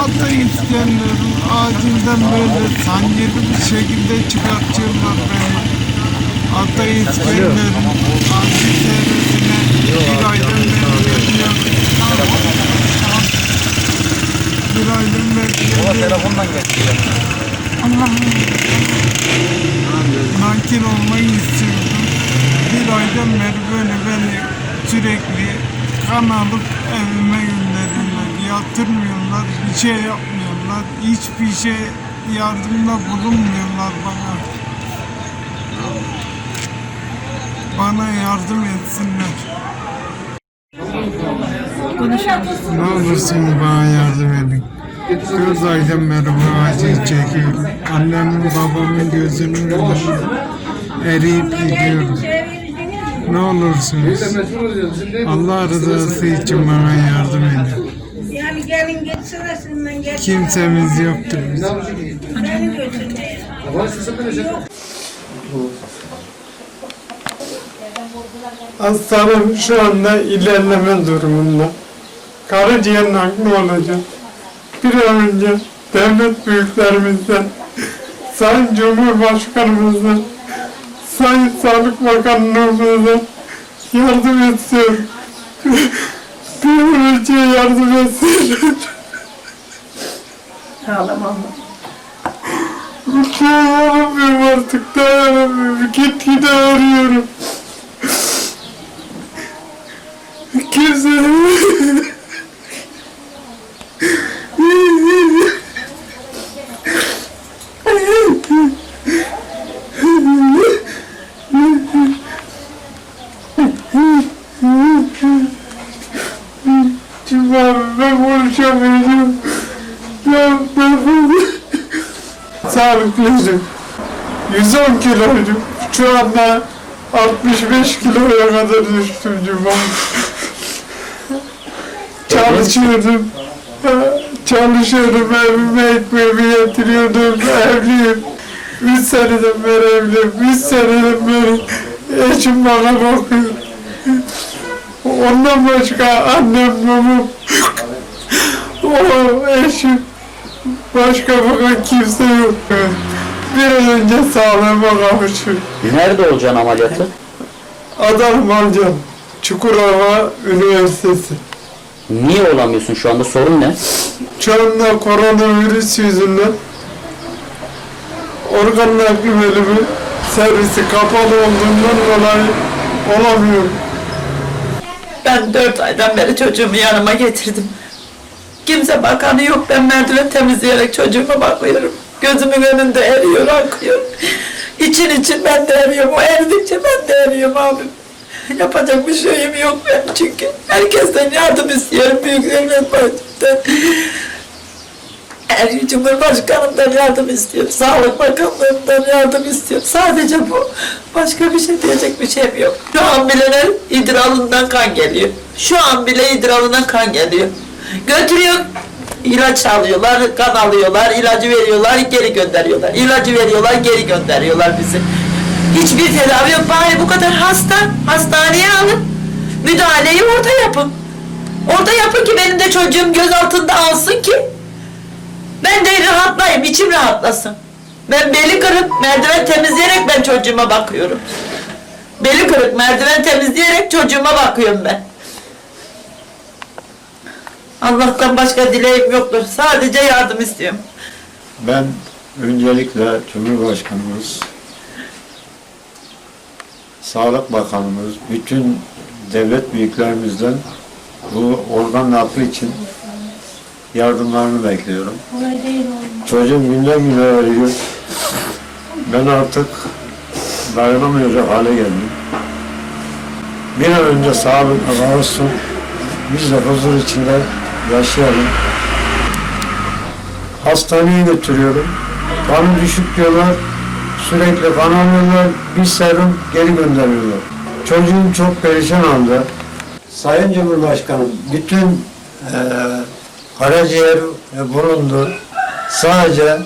Ata İskender'in acilden böyle sancılı bir şekilde çıkartıyorlar beni. Ata İskender'in acil servisine bir aydan beri bekliyorum. Bir aydan bekliyorum. telefondan geçiyor. Nakil olmayı istiyordum. Bir aydan beri böyle beni sürekli kan alıp evime gönderiyorlar. Yatırmıyorlar, bir şey yapmıyorlar. Hiçbir şey yardımda bulunmuyorlar bana. Bana yardım etsinler. Ne olursun bana yardım edin. Dört aydan beri bu acıyı çekiyorum. Annemin babamın gözünün önünde eriyip gidiyorum. Ne olursunuz Allah rızası için bana yardım edin. Gelin geçsene sizden gel. Kimsemiz yoktur bizim. Beni götürmeye. Hastanım şu anda ilerleme durumunda. Karaciğer nakli olacak. Bir an önce devlet büyüklerimizden, Sayın Cumhurbaşkanımızdan, Sayın Sağlık Bakanlığımızdan yardım istiyorum. Bir an önce yardım etsinler. Ağlamam. Dayanamıyorum artık, dayanamıyorum. Gitgide arıyorum. Kimse... Abi ben konuşamayacağım. Ya ben sağlıklıydım. 110 kiloydum. Şu anda 65 kiloya kadar düştüm cuma. Çalışıyordum. Çalışıyordum, evime ekmeğimi getiriyordum, evliyim. Üç seneden beri evliyim, üç seneden beri eşim bana bakıyor. Ondan başka annem, babam, o eşim, başka bakan kimse yok. Bir an önce sağlığıma kavuşayım. Nerede olacaksın ameliyatı? Adanım alacağım. Çukurova Üniversitesi. Niye olamıyorsun şu anda? Sorun ne? Şu anda koronavirüs yüzünden organ nakli bölümü servisi kapalı olduğundan dolayı olamıyorum. Ben dört aydan beri çocuğumu yanıma getirdim. Kimse bakanı yok. Ben merdiven temizleyerek çocuğuma bakıyorum. Gözümün önünde eriyor, akıyor. İçin için ben de eriyorum. O eridikçe ben de eriyorum abim. Yapacak bir şeyim yok benim çünkü. Herkesten yardım istiyorum. Büyük devlet başından. Her Cumhurbaşkanımdan yardım istiyorum. Sağlık Bakanlığından yardım istiyorum. Sadece bu. Başka bir şey diyecek bir şeyim yok. Şu an bile idrarından kan geliyor. Şu an bile idrarından kan geliyor. Götürüyor, ilaç alıyorlar, kan alıyorlar, ilacı veriyorlar, geri gönderiyorlar. İlacı veriyorlar, geri gönderiyorlar bizi. Hiçbir tedavi yok. Bari bu kadar hasta, hastaneye alın. Müdahaleyi orada yapın. Orada yapın ki benim de çocuğum göz altında alsın ki ben de rahatlayayım, içim rahatlasın. Ben beli kırık, merdiven temizleyerek ben çocuğuma bakıyorum. Beli kırık, merdiven temizleyerek çocuğuma bakıyorum ben. Allah'tan başka dileğim yoktur. Sadece yardım istiyorum. Ben öncelikle Cumhurbaşkanımız, Sağlık Bakanımız, bütün devlet büyüklerimizden bu organ nakli için yardımlarını bekliyorum. Çocuğum günden güne ölüyor. Ben artık dayanamayacak hale geldim. Bir an önce sağlıkla kavuşsun. Biz de huzur içinde yaşayalım. Hastaneye götürüyorum. Kanı düşük diyorlar. Sürekli kan alıyorlar. Bir serum geri gönderiyorlar. Çocuğum çok perişan halde. Sayın Cumhurbaşkanım, bütün eee karaciğer ve bulundu. Sadece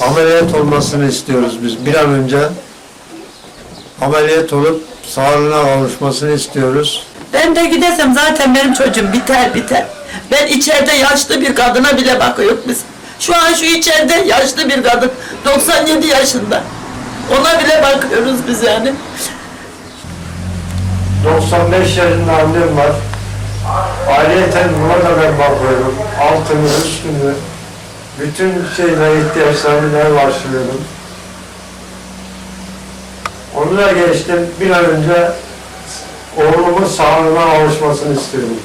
ameliyat olmasını istiyoruz biz. Bir an önce ameliyat olup sağlığına kavuşmasını istiyoruz. Ben de gidesem zaten benim çocuğum biter biter. Ben içeride yaşlı bir kadına bile bakıyorum biz. Şu an şu içeride yaşlı bir kadın. 97 yaşında. Ona bile bakıyoruz biz yani. 95 yaşında annem var. Ayrıyeten buna da ben bakıyorum. Altını, üstünü, bütün şeyler ihtiyaçlarını ben karşılıyorum. Onu da geçtim. Bir an önce oğlumun sağlığına kavuşmasını istiyorum.